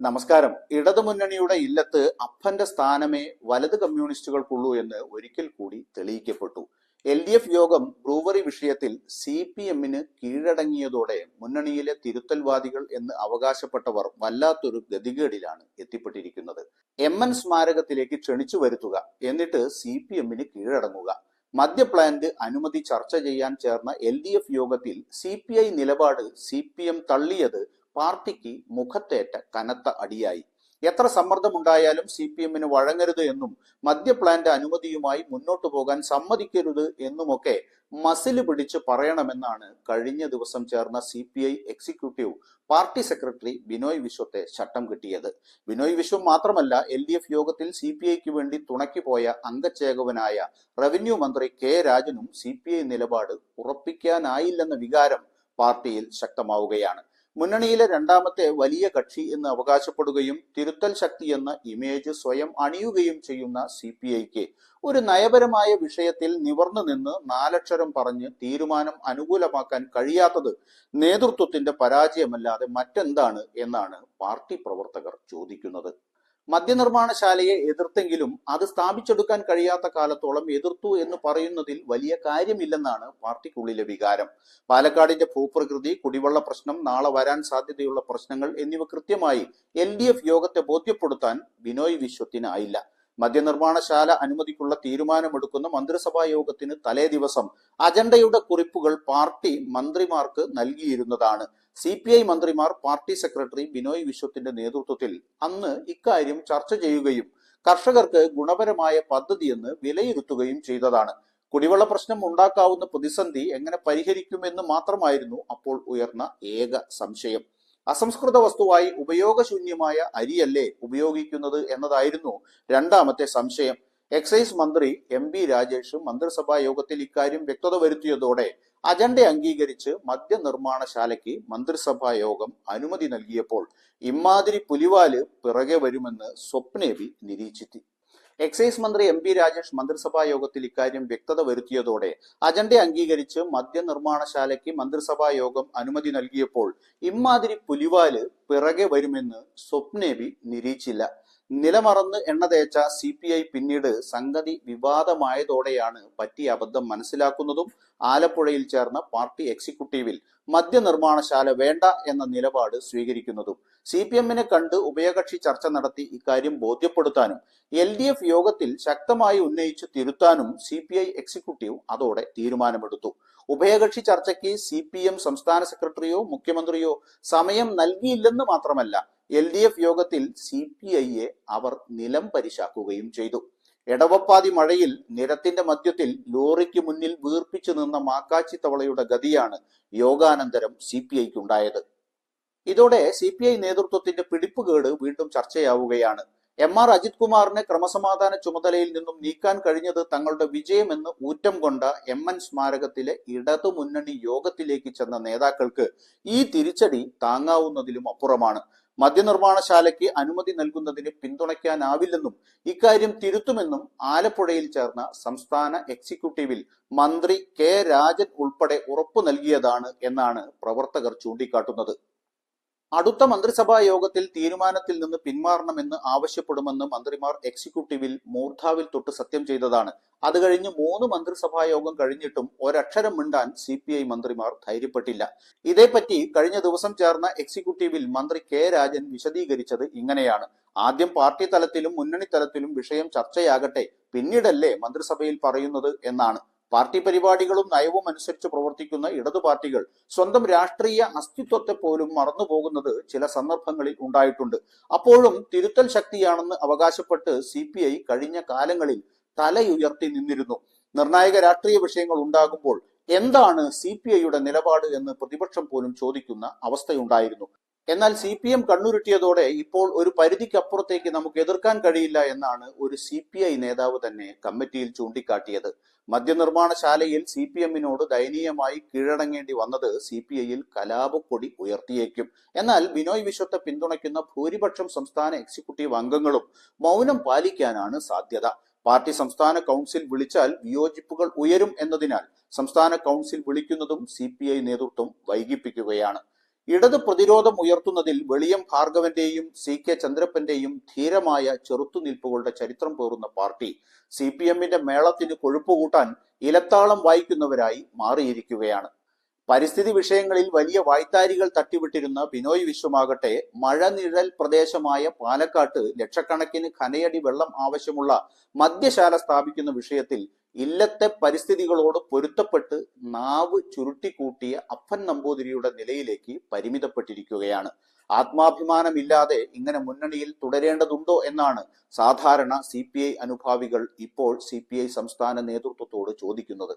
നമസ്കാരം. ഇടതുമുന്നണിയുടെ ഇല്ലത്ത് അപ്പന്റെ സ്ഥാനമേ വലത് കമ്മ്യൂണിസ്റ്റുകൾക്കുള്ളൂ എന്ന് ഒരിക്കൽ കൂടി തെളിയിക്കപ്പെട്ടു. എൽ ഡി എഫ് യോഗം ബ്രൂവറി വിഷയത്തിൽ സി പി എമ്മിന് കീഴടങ്ങിയതോടെ മുന്നണിയിലെ തിരുത്തൽവാദികൾ എന്ന് അവകാശപ്പെട്ടവർ വല്ലാത്തൊരു ഗതികേടിലാണ് എത്തിപ്പെട്ടിരിക്കുന്നത്. എം എൻ സ്മാരകത്തിലേക്ക് ക്ഷണിച്ചു വരുത്തുക എന്നിട്ട് സി പി എമ്മിന് കീഴടങ്ങുക. മദ്യ പ്ലാന്റ് അനുമതി ചർച്ച ചെയ്യാൻ ചേർന്ന എൽ ഡി എഫ് യോഗത്തിൽ സി പി ഐ നിലപാട് സി പി എം തള്ളിയത് പാർട്ടിക്ക് മുഖത്തേറ്റ കനത്ത അടിയായി. എത്ര സമ്മർദ്ദമുണ്ടായാലും സി പി എമ്മിന് വഴങ്ങരുത് എന്നും മദ്യപ്ലാന്റ് അനുമതിയുമായി മുന്നോട്ടു പോകാൻ സമ്മതിക്കരുത് എന്നുമൊക്കെ മസിൽ പിടിച്ച് പറയണമെന്നാണ് കഴിഞ്ഞ ദിവസം ചേർന്ന C P I executive party secretary Binoy വിശ്വത്തെ ചട്ടം കിട്ടിയത്. ബിനോയ് വിശ്വം മാത്രമല്ല എൽ ഡി എഫ് യോഗത്തിൽ സി പി ഐക്ക് വേണ്ടി തുണക്കി പോയ അംഗച്ചേകവനായ റവന്യൂ മന്ത്രി കെ രാജനും സി പി ഐ നിലപാട് ഉറപ്പിക്കാനായില്ലെന്ന വികാരം പാർട്ടിയിൽ ശക്തമാവുകയാണ്. മുന്നണിയിലെ രണ്ടാമത്തെ വലിയ കക്ഷി എന്ന് അവകാശപ്പെടുകയും തിരുത്തൽ ശക്തി എന്ന ഇമേജ് സ്വയം അണിയുകയും ചെയ്യുന്ന സി പി ഐക്ക് ഒരു നയപരമായ വിഷയത്തിൽ നിവർന്നു നിന്ന് നാലക്ഷരം പറഞ്ഞ് തീരുമാനം അനുകൂലമാക്കാൻ കഴിയാത്തത് നേതൃത്വത്തിന്റെ പരാജയമല്ലാതെ മറ്റെന്താണ് എന്നാണ് പാർട്ടി പ്രവർത്തകർ ചോദിക്കുന്നത്. മദ്യനിർമ്മാണശാലയെ എതിർത്തെങ്കിലും അത് സ്ഥാപിച്ചെടുക്കാൻ കഴിയാത്ത കാലത്തോളം എതിർത്തു എന്ന് പറയുന്നതിൽ വലിയ കാര്യമില്ലെന്നാണ് പാർട്ടിക്കുള്ളിലെ വികാരം. പാലക്കാടിന്റെ ഭൂപ്രകൃതി കുടിവെള്ള പ്രശ്നം നാളെ വരാൻ സാധ്യതയുള്ള പ്രശ്നങ്ങൾ എന്നിവ കൃത്യമായി എൽ യോഗത്തെ ബോധ്യപ്പെടുത്താൻ ബിനോയ് വിശ്വത്തിനായില്ല. മദ്യനിർമ്മാണശാല അനുമതിക്കുള്ള തീരുമാനമെടുക്കുന്ന മന്ത്രിസഭാ യോഗത്തിന് തലേ ദിവസം അജണ്ടയുടെ കുറിപ്പുകൾ പാർട്ടി മന്ത്രിമാർക്ക് നൽകിയിരുന്നതാണ്. സി പി ഐ മന്ത്രിമാർ പാർട്ടി സെക്രട്ടറി ബിനോയ് വിശ്വത്തിന്റെ നേതൃത്വത്തിൽ അന്ന് ഇക്കാര്യം ചർച്ച ചെയ്യുകയും കർഷകർക്ക് ഗുണപരമായ പദ്ധതിയെന്ന് വിലയിരുത്തുകയും ചെയ്തതാണ്. കുടിവെള്ള പ്രശ്നം ഉണ്ടാക്കാവുന്ന പ്രതിസന്ധി എങ്ങനെ പരിഹരിക്കുമെന്ന് മാത്രമായിരുന്നു അപ്പോൾ ഉയർന്ന ഏക സംശയം. അസംസ്കൃത വസ്തുവായി ഉപയോഗശൂന്യമായ അരിയല്ലേ ഉപയോഗിക്കുന്നത് എന്നതായിരുന്നു രണ്ടാമത്തെ സംശയം. എക്സൈസ് മന്ത്രി എം ബി രാജേഷ് മന്ത്രിസഭാ യോഗത്തിൽ ഇക്കാര്യം വ്യക്തത വരുത്തിയതോടെ അജണ്ട അംഗീകരിച്ച് മദ്യനിർമ്മാണശാലയ്ക്ക് മന്ത്രിസഭാ യോഗം അനുമതി നൽകിയപ്പോൾ ഇമ്മാതിരി പുലിവാൽ പിറകെ വരുമെന്ന് സ്വപ്നേബി നിരീക്ഷിച്ചു. എക്സൈസ് മന്ത്രി എം പി രാജേഷ് മന്ത്രിസഭാ യോഗത്തിൽ ഇക്കാര്യം വ്യക്തത വരുത്തിയതോടെ അജണ്ട അംഗീകരിച്ച് മദ്യനിർമ്മാണശാലയ്ക്ക് മന്ത്രിസഭാ യോഗം അനുമതി നൽകിയപ്പോൾ ഇമ്മാതിരി പുലിവാൽ പിറകെ വരുമെന്ന് സ്വപ്നേബി നിരീക്ഷില്ല നിലമറന്ന് എണ്ണ തേച്ച സി പി ഐ പിന്നീട് സംഗതി വിവാദമായതോടെയാണ് പറ്റിയ അബദ്ധം മനസ്സിലാക്കുന്നതും ആലപ്പുഴയിൽ ചേർന്ന പാർട്ടി എക്സിക്യൂട്ടീവിൽ മദ്യനിർമ്മാണശാല വേണ്ട എന്ന നിലപാട് സ്വീകരിക്കുന്നതും. സി പി എമ്മിനെ കണ്ട് ഉഭയകക്ഷി ചർച്ച നടത്തി ഇക്കാര്യം ബോധ്യപ്പെടുത്താനും എൽ ഡി എഫ് യോഗത്തിൽ ശക്തമായി ഉന്നയിച്ച് തിരുത്താനും സി പി ഐ എക്സിക്യൂട്ടീവ് അതോടെ തീരുമാനമെടുത്തു. ഉഭയകക്ഷി ചർച്ചയ്ക്ക് സി പി എം സംസ്ഥാന സെക്രട്ടറിയോ മുഖ്യമന്ത്രിയോ സമയം നൽകിയില്ലെന്ന് മാത്രമല്ല എൽ ഡി എഫ് യോഗത്തിൽ സി പി ഐയെ അവർ നിലം പരിശാക്കുകയും ചെയ്തു. എടവപ്പാതി മഴയിൽ നിരത്തിന്റെ മധ്യത്തിൽ ലോറിക്ക് മുന്നിൽ വീർപ്പിച്ചു നിന്ന മാക്കാച്ചി തവളയുടെ ഗതിയാണ് യോഗാനന്തരം സി പി ഐക്കുണ്ടായത് ഇതോടെ സി പി ഐ നേതൃത്വത്തിന്റെ പിടിപ്പുകേട് വീണ്ടും ചർച്ചയാവുകയാണ്. എം ആർ അജിത് കുമാറിനെ ക്രമസമാധാന ചുമതലയിൽ നിന്നും നീക്കാൻ കഴിഞ്ഞത് തങ്ങളുടെ വിജയമെന്ന് ഊറ്റം കൊണ്ട എം എൻ സ്മാരകത്തിലെ ഇടതുമുന്നണി യോഗത്തിലേക്ക് ചെന്ന നേതാക്കൾക്ക് ഈ തിരിച്ചടി താങ്ങാവുന്നതിലും അപ്പുറമാണ്. മദ്യനിർമ്മാണശാലയ്ക്ക് അനുമതി നൽകുന്നതിന് പിന്തുണയ്ക്കാനാവില്ലെന്നും ഇക്കാര്യം തിരുത്തുമെന്നും ആലപ്പുഴയിൽ ചേർന്ന സംസ്ഥാന എക്സിക്യൂട്ടീവിൽ മന്ത്രി കെ രാജൻ ഉൾപ്പെടെ ഉറപ്പു നൽകിയതാണ് എന്നാണ് പ്രവർത്തകർ ചൂണ്ടിക്കാട്ടുന്നത്. അടുത്ത മന്ത്രിസഭാ യോഗത്തിൽ തീരുമാനത്തിൽ നിന്ന് പിന്മാറണമെന്ന് ആവശ്യപ്പെടുമെന്ന് മന്ത്രിമാർ എക്സിക്യൂട്ടീവിൽ മൂർധാവിൽ തൊട്ട് സത്യം ചെയ്തതാണ്. അത് കഴിഞ്ഞ് മൂന്ന് മന്ത്രിസഭാ യോഗം കഴിഞ്ഞിട്ടും ഒരക്ഷരം മിണ്ടാൻ സി പി ഐ മന്ത്രിമാർ ധൈര്യപ്പെട്ടില്ല. ഇതേപ്പറ്റി കഴിഞ്ഞ ദിവസം ചേർന്ന എക്സിക്യൂട്ടീവിൽ മന്ത്രി കെ രാജൻ വിശദീകരിച്ചത് ഇങ്ങനെയാണ്. ആദ്യം പാർട്ടി തലത്തിലും മുന്നണി തലത്തിലും വിഷയം ചർച്ചയാകട്ടെ പിന്നീടല്ലേ മന്ത്രിസഭയിൽ പറയുന്നത് എന്നാണ്. പാർട്ടി പരിപാടികളും നയവും അനുസരിച്ച് പ്രവർത്തിക്കുന്ന ഇടതു പാർട്ടികൾ സ്വന്തം രാഷ്ട്രീയ അസ്തിത്വത്തെ പോലും മറന്നുപോകുന്നത് ചില സന്ദർഭങ്ങളിൽ ഉണ്ടായിട്ടുണ്ട്. അപ്പോഴും തിരുത്തൽ ശക്തിയാണെന്ന് അവകാശപ്പെട്ട് സി കഴിഞ്ഞ കാലങ്ങളിൽ തലയുയർത്തി നിന്നിരുന്നു. നിർണായക രാഷ്ട്രീയ വിഷയങ്ങൾ ഉണ്ടാകുമ്പോൾ എന്താണ് സി പി ഐയുടെ നിലപാട് എന്ന് പ്രതിപക്ഷം പോലും ചോദിക്കുന്ന അവസ്ഥയുണ്ടായിരുന്നു. എന്നാൽ സി പി എം കണ്ണുരുട്ടിയതോടെ ഇപ്പോൾ ഒരു പരിധിക്കപ്പുറത്തേക്ക് നമുക്ക് എതിർക്കാൻ കഴിയില്ല എന്നാണ് ഒരു സി പി ഐ നേതാവ് തന്നെ കമ്മിറ്റിയിൽ ചൂണ്ടിക്കാട്ടിയത്. മദ്യനിർമ്മാണശാലയിൽ സി പി എമ്മിനോട് ദയനീയമായി കീഴടങ്ങേണ്ടി വന്നത് സി പി ഐയിൽ കലാപക്കൊടി ഉയർത്തിയേക്കും. എന്നാൽ ബിനോയ് വിശ്വത്തെ പിന്തുണയ്ക്കുന്ന ഭൂരിപക്ഷം സംസ്ഥാന എക്സിക്യൂട്ടീവ് അംഗങ്ങളും മൗനം പാലിക്കാനാണ് സാധ്യത. പാർട്ടി സംസ്ഥാന കൗൺസിൽ വിളിച്ചാൽ വിയോജിപ്പുകൾ ഉയരും എന്നതിനാൽ സംസ്ഥാന കൗൺസിൽ വിളിക്കുന്നതും സി നേതൃത്വം വൈകിപ്പിക്കുകയാണ്. ഇടത് പ്രതിരോധം ഉയർത്തുന്നതിൽ വെളിയം ഭാർഗവന്റെയും സി കെ ചന്ദ്രപ്പന്റെയും ധീരമായ ചെറുത്തുനിൽപ്പുകളുടെ ചരിത്രം പേറുന്ന പാർട്ടി സി പി എമ്മിന്റെ മേളത്തിന് കൊഴുപ്പ് കൂട്ടാൻ ഇലത്താളം വായിക്കുന്നവരായി മാറിയിരിക്കുകയാണ്. പരിസ്ഥിതി വിഷയങ്ങളിൽ വലിയ വായ്ത്താരികൾ തട്ടിവിട്ടിരുന്ന ബിനോയ് വിശ്വമാകട്ടെ മഴനിഴൽ പ്രദേശമായ പാലക്കാട്ട് ലക്ഷക്കണക്കിന് ഖനയടി വെള്ളം ആവശ്യമുള്ള മദ്യശാല സ്ഥാപിക്കുന്ന വിഷയത്തിൽ ഇല്ലത്തെ പരിസ്ഥിതികളോട് പൊരുത്തപ്പെട്ട് നാവ് ചുരുട്ടിക്കൂട്ടിയ അപ്പൻ നമ്പൂതിരിയുടെ നിലയിലേക്ക് പരിമിതപ്പെട്ടിരിക്കുകയാണ്. ആത്മാഭിമാനമില്ലാതെ ഇങ്ങനെ മുന്നണിയിൽ തുടരേണ്ടതുണ്ടോ എന്നാണ് സാധാരണ സി അനുഭാവികൾ ഇപ്പോൾ സി സംസ്ഥാന നേതൃത്വത്തോട് ചോദിക്കുന്നത്.